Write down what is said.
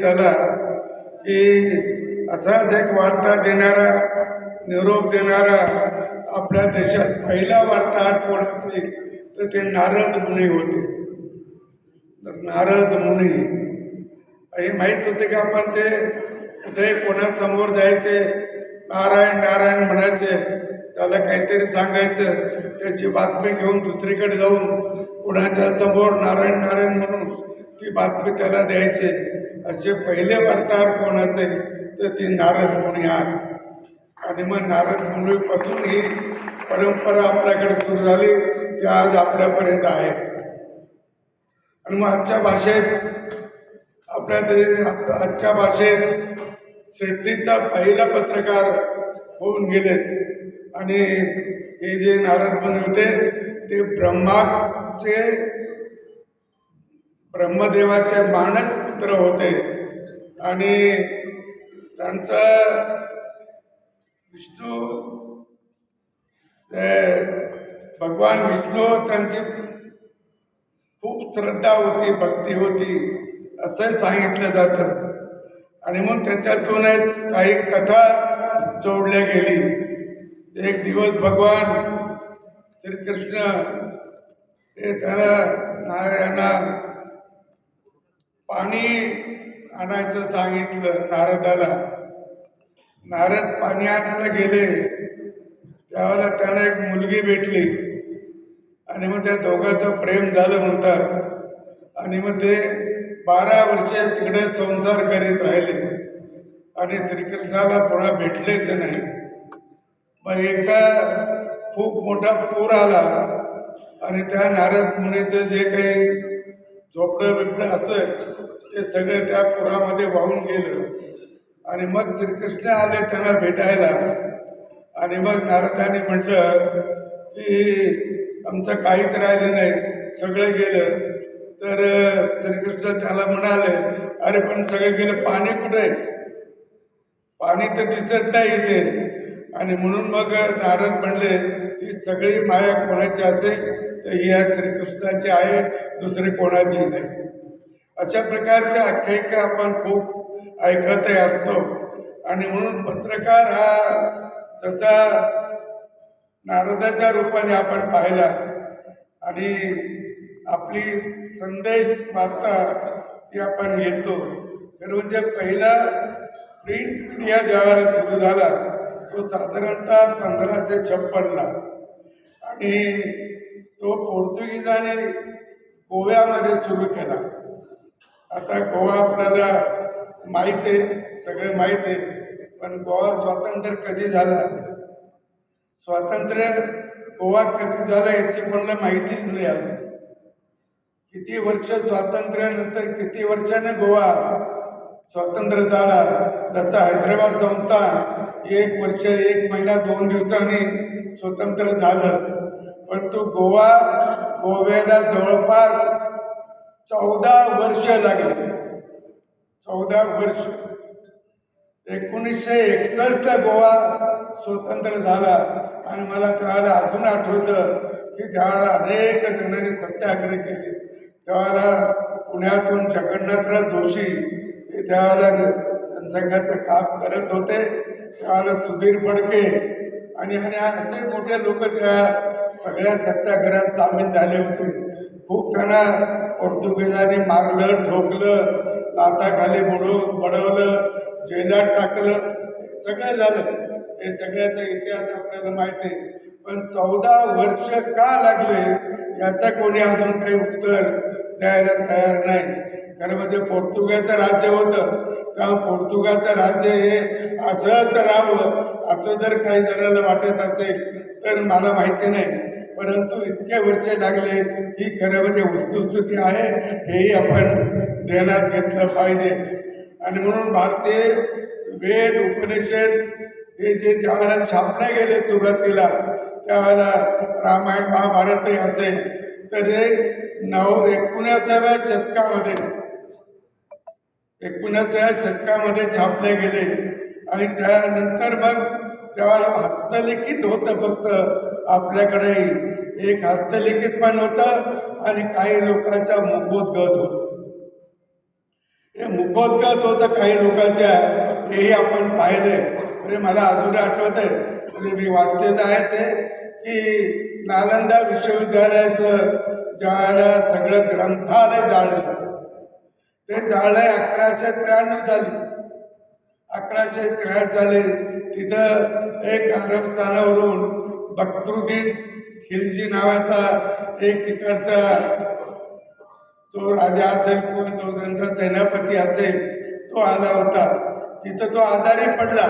त्याला की असाच एक वार्ता देणारा निरोप देणारा आपल्या देशात पहिला वार्ताहर कोण असेल तर ते नारद मुनी होते. तर नारद मुनी हे माहीत होते की आपण ते? कुठे कोणासमोर जायचे? नारायण नारायण म्हणायचे त्याला काहीतरी सांगायचं त्याची बातमी घेऊन दुसरीकडे जाऊन कुणाच्या समोर नारायण नारायण म्हणून ती बातमी त्याला द्यायचे. असे पहिले वार्ताहर कोणाचे? तर ती नारद मुनी या आणि मग नारद मुनीपासून ही परंपरा आपल्याकडे सुरू झाली ती आज आपल्यापर्यंत आहे. आणि मग आजच्या भाषेत आपल्या दे- आजच्या भाषेत सृष्टीचा पहिला पत्रकार होऊन गेले. आणि हे जे नारद मुनी होते ते ब्रह्माचे ब्रह्मदेवाचे मानस पुत्र होते. आणि त्यांचा विष्णू ते भगवान विष्णू त्यांची खूप श्रद्धा होती भक्ती होती असं सांगितलं जातं. आणि मग त्याच्यातूनच काही कथा जोडल्या गेली. एक दिवस भगवान श्रीकृष्ण हे त्याला नारायणा पाणी आणायचं सांगितलं नारदाला. नारद पाणी आणायला गेले. त्यावेळेला त्याला एक मुलगी भेटली. आणि मग त्या दोघांचं प्रेम झालं म्हणतात. आणि मग ते बारा वर्षे तिकडे संसार करीत राहिले. आणि श्रीकृष्णाला पुन्हा भेटलेच नाही. मग एकदा खूप मोठा पूर आला. आणि त्या नारद मुनीचं जे काही झोपडं बिपडं असं ते सगळं त्या पुरामध्ये वाहून गेलं. आणि मग श्रीकृष्ण आले त्यांना भेटायला. आणि मग नारदाने म्हटलं की आमचं काहीच राहिलं नाही सगळं गेलं. तर श्रीकृष्ण त्याला म्हणाले अरे पण सगळं गेलं पाणी कुठे पाणी तर दिसत नाही इथे. आणि म्हणून मग नारद म्हणले की सगळी माया कोणाची असेल? ही या श्रीकृष्णाची आहे दुसरी कोणाची नाही. अशा प्रकारच्या आख्यायिका आपण खूप ऐकतही असतो. आणि म्हणून पत्रकार हा जसा नारदाच्या रूपाने आपण पाहिला आणि आपली संदेश वार्ता ती आपण येतो तर म्हणजे पहिला प्रिंट मीडिया ज्यावेळेला सुरू झाला तो साधारणतः पंधराशे छप्पनला. आणि तो पोर्तुगीजाने गोव्यामध्ये सुरू केला. आता गोवा आपल्याला माहीत आहे सगळे माहीत आहे पण गोवा स्वातंत्र्य कधी झाला? स्वातंत्र्य गोवा कधी झाला याची मला माहितीच नाही आली किती वर्ष स्वातंत्र्यानंतर किती वर्षाने गोवा स्वातंत्र्य झाला? जसा हैदराबाद संस्थान एक वर्ष एक महिना दोन दिवसांनी स्वतंत्र झालं. पण तो गोवा गोव्याला जवळपास चौदा वर्ष लागले. चौदा वर्ष. एकोणीसशे एकसष्टला गोवा स्वतंत्र झाला. आणि मला त्यावेळेला अजून आठवतं की त्यावेळेला अनेक जणांनी सत्याग्रह केले. त्यावेळेला पुण्यातून जगन्नाथराव जोशी हे त्यावेळेला जनसंघाचं काम करत होते. त्यावेळेला सुधीर फडके आणि आणि असे मोठे लोक त्या सगळ्या सत्याग्रहात सामील झाले होते. खूप त्यांना पोर्तुगीजांनी मारलं ठोकलं लाताखाली बुडवून बडवलं जेलात टाकलं हे सगळं झालं. हे सगळ्याचा इतिहास आपल्याला माहिती आहे. पण चौदा वर्ष का लागले याचा कोणी अजून काही उत्तर द्यायला तयार नाही. कारण म्हणजे पोर्तुगालचं राज्य होतं. का पोर्तुगालचं राज्य हे असंच राहावं असं जर काही जणांना वाटत असेल तर मला माहिती नाही. परंतु इतके वर्ष लागले ही खरं म्हणजे वस्तुस्थिती आहे हेही आपण ध्यानात घेतलं पाहिजे. आणि म्हणून भारतीय वेद उपनिषद हे जे ज्यावेळेला छापले गेले सुरुवातीला त्यावेळेला रामायण महाभारतही असेल तर हे नव एकोणीसाव्या शतकामध्ये एकोणीसाव्या शतकामध्ये छापले गेले. आणि त्यानंतर मग त्यावेळेस हस्तलिखित होतं फक्त. आपल्याकडे एक हस्तलिखित पण होतं आणि काही लोकांच्या मुखोद्गत होत. हे मुखोद्गत होतं काही लोकांच्या हेही आपण पाहिले म्हणजे मला अजून आठवत आहे म्हणजे मी वाचलेलं आहे ते की नालंदा विश्वविद्यालयाचं ज्यावेळेला सगळं ग्रंथालय जाळलं. ते जाळलंय अकराशे त्र्याण्णव साली अकराशे त्र्याण्णव साली तिथं एक अरबस्थानावरून बख्तरुद्दीन खिलजी नावाचा एक तिकडचा तो राजा असेल किंवा तो त्यांचा सेनापती असेल तो आला होता. तिथं तो आजारी पडला.